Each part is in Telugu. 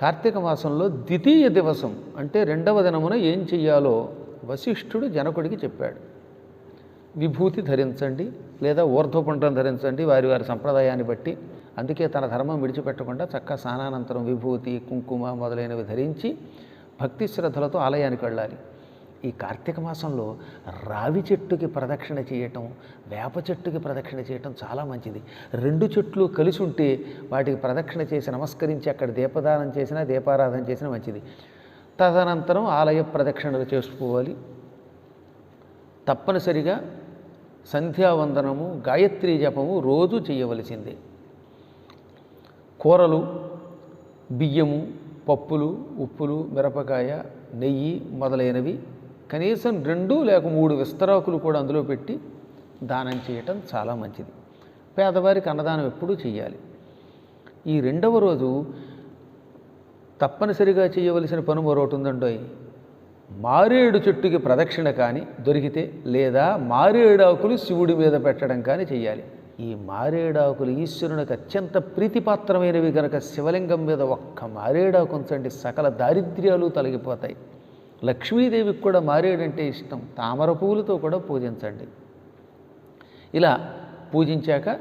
కార్తీక మాసంలో ద్వితీయ దివసం అంటే రెండవ దినమున ఏం చెయ్యాలో వశిష్ఠుడు జనకుడికి చెప్పాడు. విభూతి ధరించండి లేదా ఊర్ధ్వపుండ్రం ధరించండి వారి వారి సంప్రదాయాన్ని బట్టి. అందుకే తన ధర్మం విడిచిపెట్టకుండా చక్క స్నానానంతరం విభూతి కుంకుమ మొదలైనవి ధరించి భక్తి శ్రద్ధలతో ఆలయానికి వెళ్ళాలి. ఈ కార్తీక మాసంలో రావి చెట్టుకి ప్రదక్షిణ చేయటం వేప చెట్టుకి ప్రదక్షిణ చేయటం చాలా మంచిది. రెండు చెట్లు కలిసి ఉంటే వాటికి ప్రదక్షిణ చేసి నమస్కరించి అక్కడ దీపదానం చేసినా దీపారాధన చేసినా మంచిది. తదనంతరం ఆలయ ప్రదక్షిణలు చేసుకోవాలి. తప్పనిసరిగా సంధ్యావందనము గాయత్రీ జపము రోజు చేయవలసిందే. కూరలు బియ్యము పప్పులు ఉప్పులు మిరపకాయ నెయ్యి మొదలైనవి కనీసం రెండు లేక మూడు విస్తరాకులు కూడా అందులో పెట్టి దానం చేయటం చాలా మంచిది. పేదవారికి అన్నదానం ఎప్పుడూ చేయాలి ఈ రెండవ రోజు తప్పనిసరిగా చేయవలసిన పని మరొకటి ఉందండోయ్. మారేడు చెట్టుకి ప్రదక్షిణ కానీ దొరికితే లేదా మారేడాకులు శివుడి మీద పెట్టడం కానీ చేయాలి ఈ మారేడాకులు ఈశ్వరునికి అత్యంత ప్రీతిపాత్రమైనవి గనక శివలింగం మీద ఒక్క మారేడాకు ఉంచండి సకల దారిద్ర్యాలు తొలగిపోతాయి. లక్ష్మీదేవికి కూడా మారేడంటే ఇష్టం. తామర పువ్వులతో కూడా పూజించండి. ఇలా పూజించాక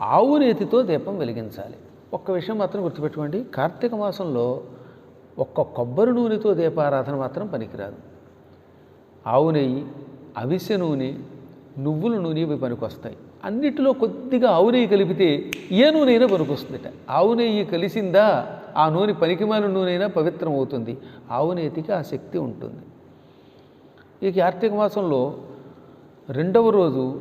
ఆవు నేతితో దీపం వెలిగించాలి. ఒక్క విషయం మాత్రం గుర్తుపెట్టుకోండి. కార్తీక మాసంలో ఒక్క కొబ్బరి నూనెతో దీపారాధన మాత్రం పనికిరాదు. ఆవు నెయ్యి అవిసె నూనె నువ్వుల నూనె ఇవి పనికొస్తాయి. అన్నిటిలో కొద్దిగా ఆవు నెయ్యి కలిపితే ఏ నూనె పనికొస్తుందట. ఆవు నెయ్యి కలిసిందా ఆ నూనె పనికిమాలిన నూనె పవిత్రం అవుతుంది ఆవు నేతికి ఆ శక్తి ఉంటుంది. ఈ కార్తీక మాసంలో రెండవ రోజు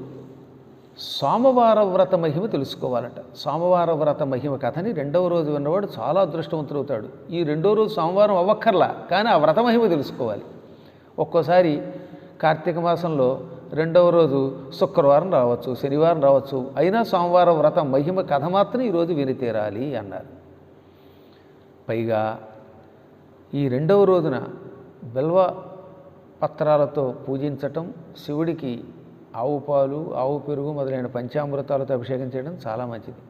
సోమవార వ్రత మహిమ తెలుసుకోవాలట. సోమవార వ్రత మహిమ కథని రెండవ రోజు విన్నవాడు చాలా అదృష్టవంతుడవుతాడు. ఈ రెండో రోజు సోమవారం అవ్వక్కర్లా కానీ ఆ వ్రత మహిమ తెలుసుకోవాలి. ఒక్కోసారి కార్తీక మాసంలో రెండవ రోజు శుక్రవారం రావచ్చు శనివారం రావచ్చు అయినా సోమవారం వ్రత మహిమ కథ మాత్రం ఈరోజు వినితీరాలి అన్నారు. పైగా ఈ రెండవ రోజున బిల్వ పత్రాలతో పూజించటం శివుడికి ఆవు పాలు ఆవు పెరుగు మొదలైన పంచామృతాలతో అభిషేకం చేయడం చాలా మంచిది.